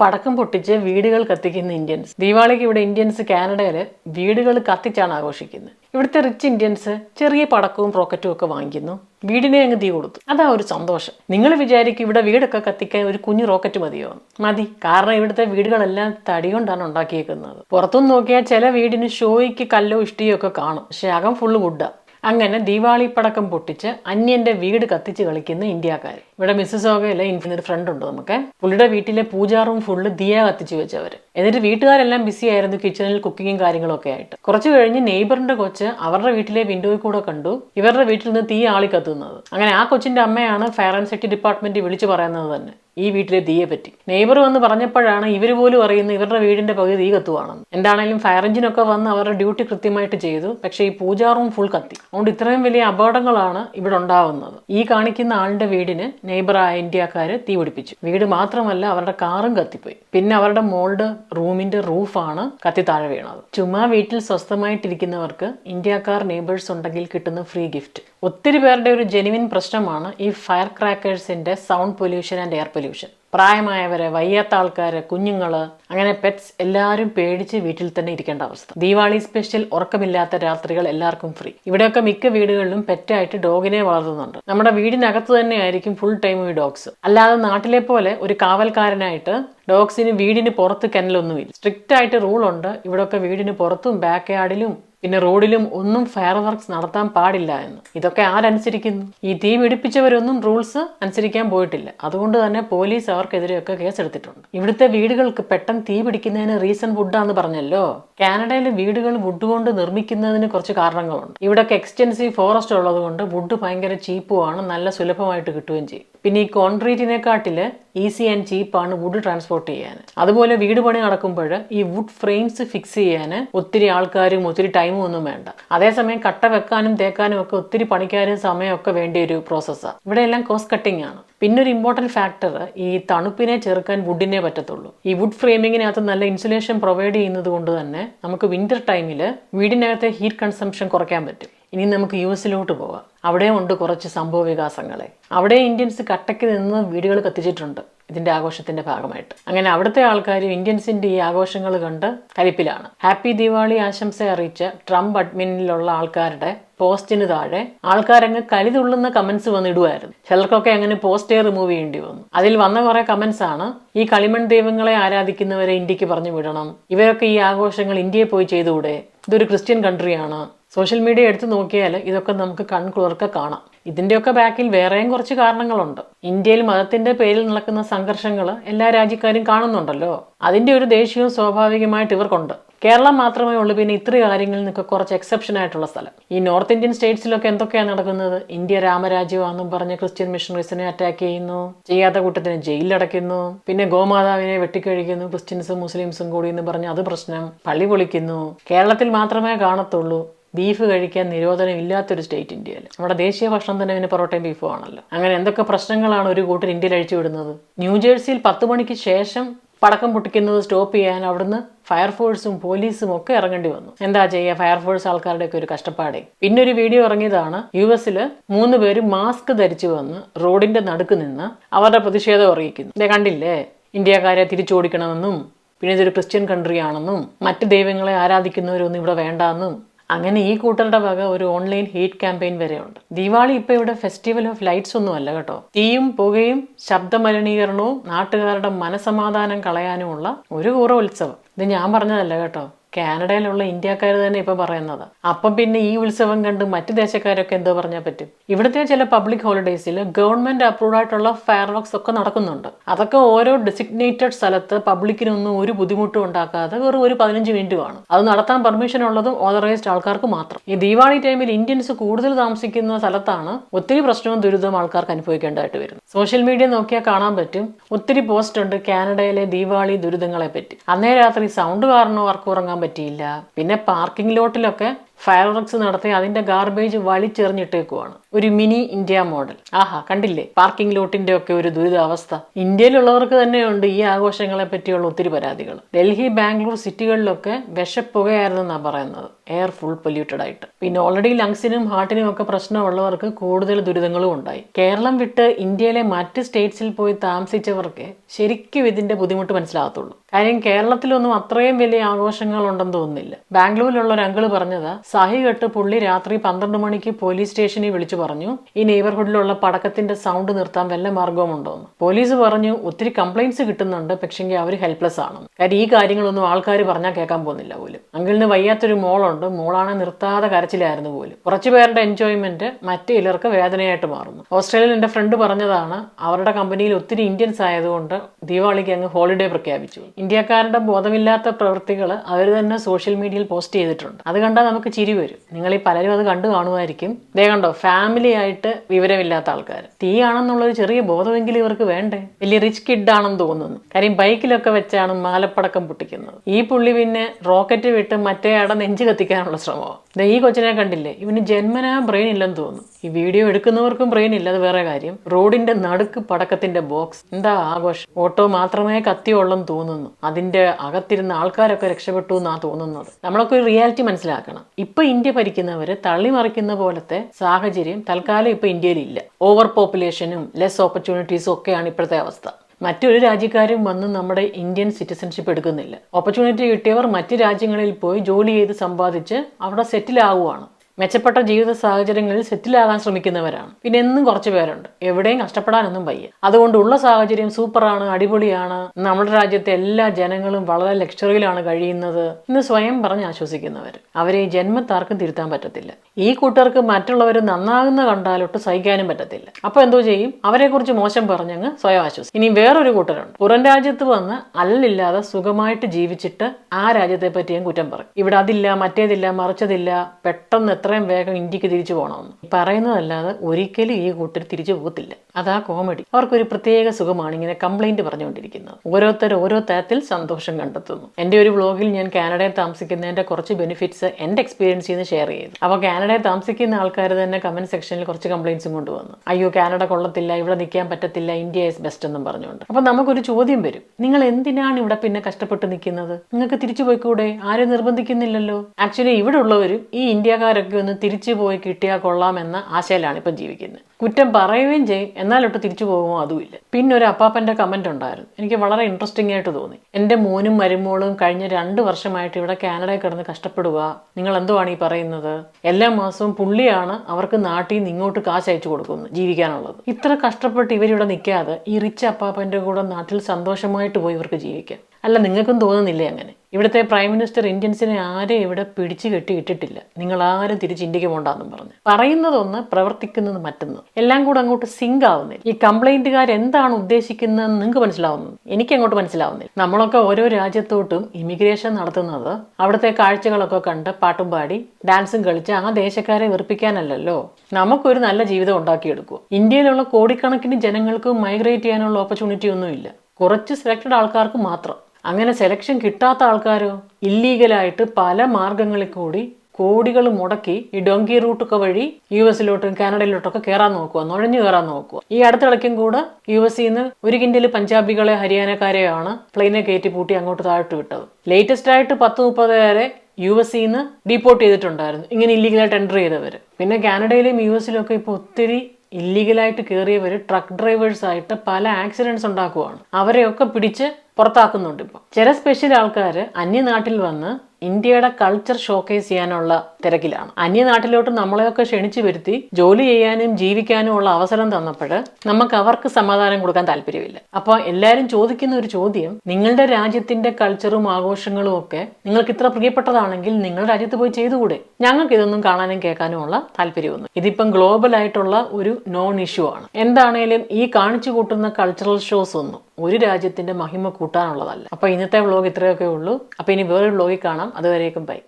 പടക്കം പൊട്ടിച്ച് വീടുകൾ കത്തിക്കുന്ന ഇന്ത്യൻസ്. ദീപാവലിക്ക് ഇവിടെ ഇന്ത്യൻസ് കാനഡയിൽ വീടുകൾ കത്തിച്ചാണ് ആഘോഷിക്കുന്നത്. ഇവിടുത്തെ റിച്ച് ഇന്ത്യൻസ് ചെറിയ പടക്കവും റോക്കറ്റും ഒക്കെ വാങ്ങിക്കുന്നു. വീടിനെ അങ്ങ് തീ കൊടുത്തു. അതാ ഒരു സന്തോഷം. നിങ്ങൾ വിചാരിക്കും ഇവിടെ വീടൊക്കെ കത്തിക്കാൻ ഒരു കുഞ്ഞു റോക്കറ്റ് മതിയോ മതി. കാരണം ഇവിടുത്തെ വീടുകളെല്ലാം തടി കൊണ്ടാണ് ഉണ്ടാക്കിയേക്കുന്നത്. പുറത്തുനിന്ന് നോക്കിയാൽ ചില വീടിന് ഷോയ്ക്ക് കല്ലോ ഇഷ്ടിയോ ഒക്കെ കാണും. പക്ഷെ അകം ഫുള്ള് വുഡാ അങ്ങനെ ദീപാവലി പടക്കം പൊട്ടിച്ച് അന്യന്റെ വീട് കത്തിച്ച് കളിക്കുന്ന ഇന്ത്യക്കാർ ഇവിടെ മിസ്സസോഗയിലെ ഒരു ഫ്രണ്ട് ഉണ്ട് നമുക്ക്. പുള്ളിയുടെ വീട്ടിലെ പൂജാറും ഫുള്ള് ദിയ കത്തിച്ചു വെച്ചവർ എന്നിട്ട് വീട്ടുകാരെല്ലാം ബിസി ആയിരുന്നു കിച്ചണിൽ കുക്കിങ്ങും കാര്യങ്ങളൊക്കെ ആയിട്ട്. കുറച്ചു കഴിഞ്ഞ് നെയ്ബറിന്റെ കൊച്ച് അവരുടെ വീട്ടിലെ വിൻഡോയിൽ കൂടെ കണ്ടു. ഇവരുടെ വീട്ടിൽ നിന്ന് തീ ആളി കത്തുന്നത് അങ്ങനെ ആ കൊച്ചിന്റെ അമ്മയാണ് ഫയർ ആൻഡ് സേഫ്റ്റി ഡിപ്പാർട്ട്മെന്റ് വിളിച്ചു പറയുന്നത് തന്നെ. ഈ വീട്ടിലെ തീയെ പറ്റി. നെയ്ബർ വന്ന് പറഞ്ഞപ്പോഴാണ് ഇവർ പോലും അറിയുന്നത് ഇവരുടെ വീടിന്റെ പകുതി തീ കത്തുവാണെന്ന്. എന്താണെങ്കിലും ഫയർ എഞ്ചിനൊക്കെ വന്ന് അവരുടെ ഡ്യൂട്ടി കൃത്യമായിട്ട് ചെയ്തു. പക്ഷേ ഈ പൂജാ റൂം ഫുൾ കത്തി. അതുകൊണ്ട് ഇത്രയും വലിയ അപകടങ്ങളാണ് ഇവിടെ ഉണ്ടാവുന്നത്. ഈ കാണിക്കുന്ന ആളുടെ വീടിന് നെയ്ബറായ ഇന്ത്യക്കാർ തീ പിടിപ്പിച്ചു. വീട് മാത്രമല്ല അവരുടെ കാറും കത്തിപ്പോയി. പിന്നെ അവരുടെ മോൾഡ് റൂമിന്റെ റൂഫാണ് കത്തി താഴെ വീണത്. ചുമ്മാ വീട്ടിൽ സ്വസ്ഥമായിട്ടിരിക്കുന്നവർക്ക് ഇന്ത്യക്കാർ നെയ്ബേഴ്സ് ഉണ്ടെങ്കിൽ കിട്ടുന്ന ഫ്രീ ഗിഫ്റ്റ് ഒത്തിരി പേരുടെ ഒരു ജെനുവിൻ പ്രശ്നമാണ് ഈ fire ക്രാക്കേഴ്സിന്റെ sound pollution and air pollution പ്രായമായവരെ വയ്യാത്ത ആൾക്കാര് കുഞ്ഞുങ്ങൾ അങ്ങനെ പെറ്റ്സ് എല്ലാവരും പേടിച്ച് വീട്ടിൽ തന്നെ ഇരിക്കേണ്ട അവസ്ഥ. ദീപാവലി സ്പെഷ്യൽ ഉറക്കമില്ലാത്ത രാത്രികൾ എല്ലാവർക്കും ഫ്രീ ഇവിടെയൊക്കെ മിക്ക വീടുകളിലും പെറ്റായിട്ട് ഡോഗിനെ വളർത്തുന്നുണ്ട്. നമ്മുടെ വീടിനകത്ത് തന്നെ ആയിരിക്കും ഫുൾ ടൈം ഈ ഡോഗ്സ് അല്ലാതെ നാട്ടിലെ പോലെ ഒരു കാവൽക്കാരനായിട്ട് ഡോഗ്സിന് വീടിന് പുറത്ത് കെനലൊന്നുമില്ല സ്ട്രിക്റ്റ് ആയിട്ട് റൂൾ ഉണ്ട്. ഇവിടെയൊക്കെ വീടിന് പുറത്തും ബാക്ക് യാർഡിലും പിന്നെ റോഡിലും ഒന്നും ഫയർ വർക്ക്സ് നടത്താൻ പാടില്ല എന്ന്. ഇതൊക്കെ ആരനുസരിക്കുന്നു? ഈ തീ പിടിപ്പിച്ചവരൊന്നും റൂൾസ് അനുസരിക്കാൻ പോയിട്ടില്ല. അതുകൊണ്ട് തന്നെ പോലീസ് അവർക്കെതിരെയൊക്കെ കേസെടുത്തിട്ടുണ്ട്. ഇവിടുത്തെ വീടുകൾക്ക് പെട്ടെന്ന് തീ പിടിക്കുന്നതിന് റീസൺ വുഡാന്ന് പറഞ്ഞല്ലോ? കാനഡയിൽ വീടുകൾ വുഡ് കൊണ്ട് നിർമ്മിക്കുന്നതിന് കുറച്ച് കാരണങ്ങളുണ്ട്. ഇവിടെയൊക്കെ എക്സ്റ്റെൻസീവ് ഫോറസ്റ്റ് ഉള്ളത് കൊണ്ട് വുഡ് ഭയങ്കര ചീപ്പുമാണ് നല്ല സുലഭമായിട്ട് കിട്ടുകയും ചെയ്യും. പിന്നെ ഈ കോൺക്രീറ്റിനെക്കാട്ടിൽ ഈസി ആൻഡ് ചീപ്പാണ് വുഡ് ട്രാൻസ്പോർട്ട് ചെയ്യാൻ അതുപോലെ വീട് പണി നടക്കുമ്പോൾ ഈ വുഡ് ഫ്രെയിംസ് ഫിക്സ് ചെയ്യാൻ ഒത്തിരി ആൾക്കാരും ഒത്തിരി ടൈമും ഒന്നും വേണ്ട. അതേസമയം കട്ട വെക്കാനും തേക്കാനും ഒക്കെ ഒത്തിരി പണിക്കാരും സമയമൊക്കെ വേണ്ടിയ ഒരു പ്രോസസ്സാണ് ഇവിടെ എല്ലാം കോസ്റ്റ് കട്ടിംഗ് ആണ്. പിന്നെ ഒരു ഇമ്പോർട്ടന്റ് ഫാക്ടർ ഈ തണുപ്പിനെ ചെറുക്കാൻ വുഡിനെ പറ്റത്തുള്ളൂ. ഈ വുഡ് ഫ്രെയിമിങ്ങിനകത്ത് നല്ല ഇൻസുലേഷൻ പ്രൊവൈഡ് ചെയ്യുന്നത് കൊണ്ട് തന്നെ നമുക്ക് വിന്റർ ടൈമിൽ വീടിനകത്തെ ഹീറ്റ് കൺസംഷൻ കുറയ്ക്കാൻ പറ്റും. ഇനി നമുക്ക് യു എസിലോട്ട് പോവാം. അവിടെ ഉണ്ട് കുറച്ച് സംഭവ വികാസങ്ങളെ. അവിടെ ഇന്ത്യൻസ് കട്ടയ്ക്ക് നിന്ന് വീടുകൾ കത്തിച്ചിട്ടുണ്ട് ഇതിന്റെ ആഘോഷത്തിന്റെ ഭാഗമായിട്ട്. അങ്ങനെ അവിടുത്തെ ആൾക്കാർ ഇന്ത്യൻസിന്റെ ഈ ആഘോഷങ്ങൾ കണ്ട് കലിപ്പിലാണ്. ഹാപ്പി ദീപാവളി ആശംസ അറിയിച്ച ട്രംപ് അഡ്മിനിലുള്ള ആൾക്കാരുടെ പോസ്റ്റിന് താഴെ ആൾക്കാരങ്ങ് കലിതുള്ളുന്ന കമന്റ്സ് വന്നിടുമായിരുന്നു ചിലർക്കൊക്കെ അങ്ങനെ പോസ്റ്റേ റിമൂവ് ചെയ്യേണ്ടി വന്നു. അതിൽ വന്ന കുറെ കമന്റ്സ് ആണ് ഈ കളിമൺ ദൈവങ്ങളെ ആരാധിക്കുന്നവരെ ഇന്ത്യയ്ക്ക് പറഞ്ഞു വിടണം. ഇവരൊക്കെ ഈ ആഘോഷങ്ങൾ ഇന്ത്യയിൽ പോയി ചെയ്തുകൂടെ? ഇതൊരു ക്രിസ്ത്യൻ കൺട്രിയാണ് സോഷ്യൽ മീഡിയ എടുത്തു നോക്കിയാൽ ഇതൊക്കെ നമുക്ക് കൺകുളിർക്ക കാണാം. ഇതിന്റെയൊക്കെ ബാക്കിൽ വേറെയും കുറച്ച് കാരണങ്ങളുണ്ട്. ഇന്ത്യയിൽ മതത്തിന്റെ പേരിൽ നടക്കുന്ന സംഘർഷങ്ങൾ എല്ലാ രാജ്യക്കാരും കാണുന്നുണ്ടല്ലോ. അതിന്റെ ഒരു ദേഷ്യവും സ്വാഭാവികമായിട്ട് ഇവർക്കുണ്ട്. കേരളം മാത്രമേ ഉള്ളൂ പിന്നെ ഇത്ര കാര്യങ്ങളിൽ നിന്നൊക്കെ കുറച്ച് എക്സെപ്ഷൻ ആയിട്ടുള്ള സ്ഥലം. ഈ നോർത്ത് ഇന്ത്യൻ സ്റ്റേറ്റ്സിലൊക്കെ എന്തൊക്കെയാണ് നടക്കുന്നത്? ഇന്ത്യ രാമരാജ്യമാണെന്നും പറഞ്ഞ് ക്രിസ്ത്യൻ മിഷണറീസിനെ അറ്റാക്ക് ചെയ്യുന്നു. ചെയ്യാത്ത കൂട്ടത്തിന് ജയിലിലടയ്ക്കുന്നു. പിന്നെ ഗോമാതാവിനെ വെട്ടിക്കഴിക്കുന്നു. ക്രിസ്ത്യൻസും മുസ്ലിംസും കൂടി എന്ന് പറഞ്ഞ് അത് പ്രശ്നം പള്ളി പൊളിക്കുന്നു. കേരളത്തിൽ മാത്രമേ കാണത്തുള്ളൂ. ബീഫ് കഴിക്കാൻ നിരോധനം ഇല്ലാത്തൊരു സ്റ്റേറ്റ് ഇന്ത്യയിൽ. നമ്മുടെ ദേശീയ ഭക്ഷണം തന്നെ പിന്നെ പൊറോട്ടയും ബീഫും ആണല്ലോ. അങ്ങനെ എന്തൊക്കെ പ്രശ്നങ്ങളാണ് ഒരു കൂട്ടർ ഇന്ത്യയിൽ അഴിച്ചു വിടുന്നത്? ന്യൂജേഴ്സിയിൽ പത്ത് മണിക്ക് ശേഷം പടക്കം പൊട്ടിക്കുന്നത് സ്റ്റോപ്പ് ചെയ്യാൻ അവിടുന്ന് ഫയർഫോഴ്സും പോലീസും ഒക്കെ ഇറങ്ങേണ്ടി വന്നു. എന്താ ചെയ്യുക ഫയർഫോഴ്സ് ആൾക്കാരുടെ ഒക്കെ ഒരു കഷ്ടപ്പാടേ. പിന്നെ ഒരു വീഡിയോ ഇറങ്ങിയതാണ്. യു എസിൽ മൂന്ന് പേര് മാസ്ക് ധരിച്ചു വന്ന് റോഡിന്റെ നടുക്ക് നിന്ന് അവരുടെ പ്രതിഷേധം അറിയിക്കുന്നു. ഇതേ കണ്ടില്ലേ? ഇന്ത്യക്കാരെ തിരിച്ചോടിക്കണമെന്നും പിന്നെ ഇതൊരു ക്രിസ്ത്യൻ കൺട്രി ആണെന്നും മറ്റ് ദൈവങ്ങളെ ആരാധിക്കുന്നവരൊന്നും ഇവിടെ വേണ്ടാന്നും അങ്ങനെ ഈ കൂട്ടരുടെ വക ഒരു ഓൺലൈൻ ഹീറ്റ് ക്യാമ്പയിൻ വരെയുണ്ട്. ദിവാളി ഇപ്പൊ ഇവിടെ ഫെസ്റ്റിവൽ ഓഫ് ലൈറ്റ്സ് ഒന്നും അല്ല കേട്ടോ. തീയും പുകയും ശബ്ദമലിനീകരണവും നാട്ടുകാരുടെ മനസമാധാനം കളയാനുമുള്ള ഒരു കൂറ ഉത്സവം. ഇത് ഞാൻ പറഞ്ഞതല്ല കേട്ടോ. കാനഡയിലുള്ള ഇന്ത്യക്കാർ തന്നെ ഇപ്പൊ പറയുന്നത്. അപ്പം പിന്നെ ഈ ഉത്സവം കണ്ട് മറ്റു ദേശക്കാരൊക്കെ എന്തോ പറഞ്ഞാൽ പറ്റും. ഇവിടുത്തെ ചില പബ്ലിക് ഹോളിഡേയ്സിൽ ഗവൺമെന്റ് അപ്രൂവ്ഡ് ആയിട്ടുള്ള ഫയർ വർക്സ് ഒക്കെ നടക്കുന്നുണ്ട്. അതൊക്കെ ഓരോ ഡെസിഗ്നേറ്റഡ് സ്ഥലത്ത് പബ്ലിക്കിനൊന്നും ഒരു ബുദ്ധിമുട്ടും ഉണ്ടാക്കാതെ വെറും ഒരു പതിനഞ്ച് മിനിറ്റ് കാണും അത് നടത്താൻ പെർമിഷൻ ഉള്ളതും ഓതറൈസ്ഡ് ആൾക്കാർക്ക് മാത്രം. ഈ ദീപാവളി ടൈമിൽ ഇന്ത്യൻസ് കൂടുതൽ താമസിക്കുന്ന സ്ഥലത്താണ് ഒത്തിരി പ്രശ്നവും ദുരിതവും ആൾക്കാർക്ക് അനുഭവിക്കേണ്ടതായിട്ട് വരുന്നത്. സോഷ്യൽ മീഡിയ നോക്കിയാൽ കാണാൻ പറ്റും. ഒത്തിരി പോസ്റ്റ് ഉണ്ട് കാനഡയിലെ ദീപാവളി ദുരിതങ്ങളെ പറ്റി. അന്നേ രാത്രി സൗണ്ട് കാരണം അവർക്ക് ഉറങ്ങാൻ പറ്റിയില്ല. പിന്നെ പാർക്കിംഗ് ലോട്ടിലൊക്കെ ഫയർ വർക്ക്സ് നടത്തി അതിന്റെ ഗാർബേജ് വലിച്ചെറിഞ്ഞിട്ടേക്കുവാണ്. ഒരു മിനി ഇന്ത്യ മോഡൽ. ആഹാ കണ്ടില്ലേ? പാർക്കിംഗ് ലോട്ടിന്റെ ഒക്കെ ഒരു ദുരിതാവസ്ഥ. ഇന്ത്യയിലുള്ളവർക്ക് തന്നെയുണ്ട് ഈ ആഘോഷങ്ങളെ പറ്റിയുള്ള ഒത്തിരി പരാതികൾ. ഡൽഹി ബാംഗ്ലൂർ സിറ്റികളിലൊക്കെ വിഷപ്പുകയായിരുന്നു എന്നാണ് പറയുന്നത്. എയർ ഫുൾ പൊല്യൂട്ടഡ് ആയിട്ട്. പിന്നെ ഓൾറെഡി ലങ്സിനും ഹാർട്ടിനും ഒക്കെ പ്രശ്നമുള്ളവർക്ക് കൂടുതൽ ദുരിതങ്ങളും ഉണ്ടായി. കേരളം വിട്ട് ഇന്ത്യയിലെ മറ്റ് സ്റ്റേറ്റ്സിൽ പോയി താമസിച്ചവർക്ക് ശരിക്കും ഇതിന്റെ ബുദ്ധിമുട്ട് മനസ്സിലാകത്തുള്ളൂ. കാര്യം കേരളത്തിലൊന്നും അത്രയും വലിയ ആഘോഷങ്ങൾ ഉണ്ടെന്ന് തോന്നുന്നില്ല. ബാംഗ്ലൂരിലുള്ള ഒരു അങ്കിൾ പറഞ്ഞത് സഹി കെട്ട് പുള്ളി രാത്രി പന്ത്രണ്ട് മണിക്ക് പോലീസ് സ്റ്റേഷനിൽ വിളിച്ചു പറഞ്ഞു ഈ നെയ്ബർഹുഡിലുള്ള പടക്കത്തിന്റെ സൗണ്ട് നിർത്താൻ വല്ല മാർഗവുമുണ്ടോന്ന് പോലീസ് പറഞ്ഞു ഒത്തിരി കംപ്ലൈന്റ്സ് കിട്ടുന്നുണ്ട് പക്ഷെങ്കിൽ അവർ ഹെൽപ്ലെസ് ആണ്. കാര്യം ഈ കാര്യങ്ങളൊന്നും ആൾക്കാർ പറഞ്ഞാൽ കേൾക്കാൻ പോകുന്നില്ല പോലും. അങ്കിളിന് വയ്യാത്തൊരു മോളുണ്ട് മോളാണ് നിർത്താതെ കരച്ചിലായിരുന്നു പോലും. കുറച്ചു പേരുടെ എൻജോയ്മെന്റ് മറ്റു ചിലർക്ക് വേദനയായിട്ട് മാറുന്നു. ഓസ്ട്രേലിയയിൽ എന്റെ ഫ്രണ്ട് പറഞ്ഞതാണ് അവരുടെ കമ്പനിയിൽ ഒത്തിരി ഇന്ത്യൻസ് ആയതുകൊണ്ട് ദീപാവളിക്ക് അങ്ങ് ഹോളിഡേ പ്രഖ്യാപിച്ചു. ഇന്ത്യക്കാരുടെ ബോധമില്ലാത്ത പ്രവൃത്തികൾ അവർ തന്നെ സോഷ്യൽ മീഡിയയിൽ പോസ്റ്റ് ചെയ്തിട്ടുണ്ട്. അത് കണ്ടാൽ നമുക്ക് ചിരി വരും. നിങ്ങൾ ഈ പലരും അത് കണ്ടു കാണുമായിരിക്കും. ദേ കണ്ടോ ഫാമിലി ആയിട്ട് വിവരമില്ലാത്ത ആൾക്കാർ തീ ആണെന്നുള്ളൊരു ചെറിയ ബോധമെങ്കിലും ഇവർക്ക് വേണ്ടേ? വലിയ റിച്ച് കിഡ് ആണെന്ന് തോന്നുന്നു. കാര്യം ബൈക്കിലൊക്കെ വെച്ചാണ് മാലപ്പടക്കം പൊട്ടിക്കുന്നത്. ഈ പുള്ളി പിന്നെ റോക്കറ്റ് വിട്ട് മറ്റേ അട നെഞ്ച് കത്തിക്കാനുള്ള ശ്രമമാണ് ദേ ഈ കൊച്ചിനെ കണ്ടില്ലേ? ഇവന് ജന്മനാ ബ്രെയിൻ ഇല്ലെന്ന് തോന്നുന്നു. ഈ വീഡിയോ എടുക്കുന്നവർക്കും ബ്രെയിൻ ഇല്ല അത് വേറെ കാര്യം. റോഡിന്റെ നടുക്ക് പടക്കത്തിന്റെ ബോക്സ് എന്താ ആഘോഷം? ഓട്ടോ മാത്രമേ കത്തിയുള്ളെന്ന് തോന്നുന്നു. അതിന്റെ അകത്തിരുന്ന ആൾക്കാരൊക്കെ രക്ഷപ്പെട്ടു എന്നാ തോന്നുന്നത്. നമ്മളൊക്കെ ഒരു റിയാലിറ്റി മനസ്സിലാക്കണം. ഇപ്പൊ ഇന്ത്യ ഭരിക്കുന്നവര് തള്ളിമറിക്കുന്ന പോലത്തെ സാഹചര്യം തൽക്കാലം ഇപ്പൊ ഇന്ത്യയിലില്ല. ഓവർ പോപ്പുലേഷനും ലെസ് ഓപ്പർച്യൂണിറ്റീസും ഒക്കെയാണ് ഇപ്പോഴത്തെ അവസ്ഥ. മറ്റൊരു രാജ്യക്കാരും വന്ന് നമ്മുടെ ഇന്ത്യൻ സിറ്റിസൺഷിപ്പ് എടുക്കുന്നില്ല. ഓപ്പർച്യൂണിറ്റി കിട്ടിയവർ മറ്റു രാജ്യങ്ങളിൽ പോയി ജോലി ചെയ്ത് സമ്പാദിച്ച് അവിടെ സെറ്റിൽ ആവുകയാണ് മെച്ചപ്പെട്ട ജീവിത സാഹചര്യങ്ങളിൽ സെറ്റിലാകാൻ ശ്രമിക്കുന്നവരാണ്. പിന്നെ എന്നും കുറച്ച് പേരുണ്ട്. എവിടെയും കഷ്ടപ്പെടാനൊന്നും വയ്യ. അതുകൊണ്ട് ഉള്ള സാഹചര്യം സൂപ്പറാണ് അടിപൊളിയാണ്. നമ്മുടെ രാജ്യത്തെ എല്ലാ ജനങ്ങളും വളരെ ലക്ഷറിയിലാണ് കഴിയുന്നത് എന്ന് സ്വയം പറഞ്ഞ് ആശ്വസിക്കുന്നവർ. അവരെ ജന്മത്താർക്കും തിരുത്താൻ പറ്റത്തില്ല. ഈ കൂട്ടർക്ക് മറ്റുള്ളവർ നന്നാകുന്ന കണ്ടാലൊട്ട് സഹിക്കാനും പറ്റത്തില്ല. അപ്പൊ എന്തോ ചെയ്യും? അവരെക്കുറിച്ച് മോശം പറഞ്ഞങ്ങ് സ്വയം ആശ്വസിക്കും. ഇനി വേറൊരു കൂട്ടരുണ്ട്. പുറം രാജ്യത്ത് വന്ന് അല്ലില്ലാതെ സുഖമായിട്ട് ജീവിച്ചിട്ട് ആ രാജ്യത്തെ പറ്റിയും കുറ്റം പറയും. ഇവിടെ അതില്ല മറ്റേതില്ല മറിച്ചതില്ല പെട്ടെന്ന് എത്രയും വേഗം ഇന്ത്യയ്ക്ക് തിരിച്ചു പോകണമെന്ന്. പറയുന്നതല്ലാതെ ഒരിക്കലും ഈ കൂട്ടർ തിരിച്ചു പോകത്തില്ല. അതാ കോമഡി അവർക്കൊരു പ്രത്യേക സുഖമാണ് ഇങ്ങനെ കംപ്ലൈന്റ് പറഞ്ഞുകൊണ്ടിരിക്കുന്നത്. ഓരോരുത്തർ ഓരോ തരത്തിൽ സന്തോഷം കണ്ടെത്തുന്നു. എന്റെ ഒരു വ്ളോഗിൽ ഞാൻ കാനഡയിൽ താമസിക്കുന്നതിന്റെ കുറച്ച് ബെനിഫിറ്റ്സ് എന്റെ എക്സ്പീരിയൻസ് നിന്ന് ഷെയർ ചെയ്തു. അപ്പോൾ കാനഡയിൽ താമസിക്കുന്ന ആൾക്കാർ തന്നെ കമന്റ് സെക്ഷനിൽ കുറച്ച് കംപ്ലൈൻസും കൊണ്ടുവന്നു. അയ്യോ കാനഡ കൊള്ളത്തില്ല ഇവിടെ നിൽക്കാൻ പറ്റത്തില്ല ഇന്ത്യ ഈസ് ബെസ്റ്റ് എന്നും പറഞ്ഞുകൊണ്ട്. അപ്പോൾ നമുക്കൊരു ചോദ്യം വരും. നിങ്ങൾ എന്തിനാണ് ഇവിടെ പിന്നെ കഷ്ടപ്പെട്ട് നിൽക്കുന്നത്? നിങ്ങൾക്ക് തിരിച്ചു പോയിക്കൂടെ? ആരും നിർബന്ധിക്കുന്നില്ലല്ലോ. ആക്ച്വലി ഇവിടെ ഉള്ളവരും ഈ ഇന്ത്യക്കാരൊക്കെ ഒന്ന് തിരിച്ചു പോയി കിട്ടിയാൽ കൊള്ളാമെന്ന ആശയിലാണ് ഇപ്പം ജീവിക്കുന്നത്. കുറ്റം പറയുകയും ചെയ്യും എന്നാലൊട്ട് തിരിച്ചു പോകുമോ അതുമില്ല. പിന്നെ ഒരു അപ്പാപ്പന്റെ കമന്റ് ഉണ്ടായിരുന്നു. എനിക്ക് വളരെ ഇൻട്രസ്റ്റിംഗ് ആയിട്ട് തോന്നി. എന്റെ മോനും മരുമോളും കഴിഞ്ഞ രണ്ട് വർഷമായിട്ട് ഇവിടെ കാനഡയിൽ കിടന്ന് കഷ്ടപ്പെടുക. നിങ്ങൾ എന്തുവാണ് ഈ പറയുന്നത്? എല്ലാ മാസവും പുള്ളിയാണ് അവർക്ക് നാട്ടിൽ നിന്ന് ഇങ്ങോട്ട് കാശ് അയച്ചു കൊടുക്കുന്നത് ജീവിക്കാനുള്ളത്. ഇത്ര കഷ്ടപ്പെട്ട് ഇവരിവിടെ നിൽക്കാതെ ഈ റിച്ച് അപ്പാപ്പന്റെ കൂടെ നാട്ടിൽ സന്തോഷമായിട്ട് പോയി ഇവർക്ക് ജീവിക്കാം അല്ല നിങ്ങൾക്കും തോന്നുന്നില്ലേ അങ്ങനെ? ഇവിടുത്തെ പ്രൈം മിനിസ്റ്റർ ഇന്ത്യൻസിനെ ആരെയും ഇവിടെ പിടിച്ചു കെട്ടി ഇട്ടിട്ടില്ല നിങ്ങൾ ആരും തിരിച്ച് ഇന്ത്യയ്ക്ക് പോണ്ടെന്നും പറഞ്ഞു. പറയുന്നതൊന്ന് പ്രവർത്തിക്കുന്നത് മറ്റൊന്ന്. എല്ലാം കൂടെ അങ്ങോട്ട് സിങ്ക് ആവുന്നില്ല. ഈ കംപ്ലൈന്റുകാർ എന്താണ് ഉദ്ദേശിക്കുന്നതെന്ന് നിങ്ങൾക്ക് മനസ്സിലാവുന്നു? എനിക്ക് അങ്ങോട്ട് മനസ്സിലാവുന്നില്ല. നമ്മളൊക്കെ ഓരോ രാജ്യത്തോട്ടും ഇമിഗ്രേഷൻ നടത്തുന്നത് അവിടുത്തെ കാഴ്ചകളൊക്കെ കണ്ട് പാട്ടും പാടി ഡാൻസും കളിച്ച് ആ ദേശക്കാരെ വെറുപ്പിക്കാനല്ലല്ലോ. നമുക്കൊരു നല്ല ജീവിതം ഉണ്ടാക്കിയെടുക്കുക ഇന്ത്യയിലുള്ള കോടിക്കണക്കിന് ജനങ്ങൾക്ക് മൈഗ്രേറ്റ് ചെയ്യാനുള്ള ഓപ്പർച്യൂണിറ്റി ഒന്നുമില്ല. കുറച്ച് സെലക്റ്റഡ് ആൾക്കാർക്ക് മാത്രം. അങ്ങനെ സെലക്ഷൻ കിട്ടാത്ത ആൾക്കാരോ? ഇല്ലീഗലായിട്ട് പല മാർഗങ്ങളിൽ കൂടി കോടികൾ മുടക്കി ഈ ഡോങ്കി റൂട്ടൊക്കെ വഴി യു എസിലോട്ടും കാനഡയിലോട്ടൊക്കെ കയറാൻ നോക്കുക നുഴഞ്ഞു കയറാൻ നോക്കുക. ഈ അടുത്തിടയ്ക്കും കൂടെ യു എസിൽ നിന്ന് ഒരു കിൻഡിൽ പഞ്ചാബികളെ ഹരിയാനക്കാരെയാണ് പ്ലെയിനെ കയറ്റി പൂട്ടി അങ്ങോട്ട് താഴ്ത്തു വിട്ടത്. ലേറ്റസ്റ്റ് ആയിട്ട് പത്ത് മുപ്പത് പേരെ യു എസിൽ നിന്ന് ഡീപ്പോർട്ട് ചെയ്തിട്ടുണ്ടായിരുന്നു. ഇങ്ങനെ ഇല്ലീഗലായിട്ട് എന്റർ ചെയ്തവർ പിന്നെ കാനഡയിലും യു എസിലും ഒക്കെ ഇപ്പോൾ ഒത്തിരി ഇല്ലീഗലായിട്ട് കയറിയവർ ട്രക്ക് ഡ്രൈവേഴ്സ് ആയിട്ട് പല ആക്സിഡന്റ്സ് ഉണ്ടാക്കുവാണ്. അവരെയൊക്കെ പിടിച്ച് പുറത്താക്കുന്നുണ്ട് ഇപ്പോൾ ചില സ്പെഷ്യൽ ആൾക്കാർ അന്യനാട്ടിൽ വന്ന് ഇന്ത്യയുടെ കൾച്ചർ ഷോക്കേസ് ചെയ്യാനുള്ള തിരക്കിലാണ്. അന്യനാട്ടിലോട്ട് നമ്മളെയൊക്കെ ക്ഷണിച്ചു വരുത്തി ജോലി ചെയ്യാനും ജീവിക്കാനും ഉള്ള അവസരം തന്നപ്പോൾ നമുക്ക് അവർക്ക് സമാധാനം കൊടുക്കാൻ താല്പര്യമില്ല. അപ്പോൾ എല്ലാവരും ചോദിക്കുന്ന ഒരു ചോദ്യം നിങ്ങളുടെ രാജ്യത്തിന്റെ കൾച്ചറും ആഘോഷങ്ങളും ഒക്കെ നിങ്ങൾക്ക് ഇത്ര പ്രിയപ്പെട്ടതാണെങ്കിൽ നിങ്ങൾ രാജ്യത്ത് പോയി ചെയ്തുകൂടെ? ഞങ്ങൾക്ക് ഇതൊന്നും കാണാനും കേൾക്കാനും ഉള്ള താല്പര്യമൊന്നും. ഇതിപ്പം ഗ്ലോബൽ ആയിട്ടുള്ള ഒരു നോൺ ഇഷ്യൂ ആണ്. എന്താണേലും ഈ കാണിച്ചു കൂട്ടുന്ന കൾച്ചറൽ ഷോസ് ഒന്നും ഒരു രാജ്യത്തിന്റെ മഹിമ കൂട്ടാനുള്ളതല്ല. അപ്പൊ ഇന്നത്തെ വ്ലോഗ് ഇത്രയൊക്കെ ഉള്ളൂ. അപ്പൊ ഇനി വേറൊരു വ്ലോഗിൽ കാണാം. അതുവരേക്കും ബൈ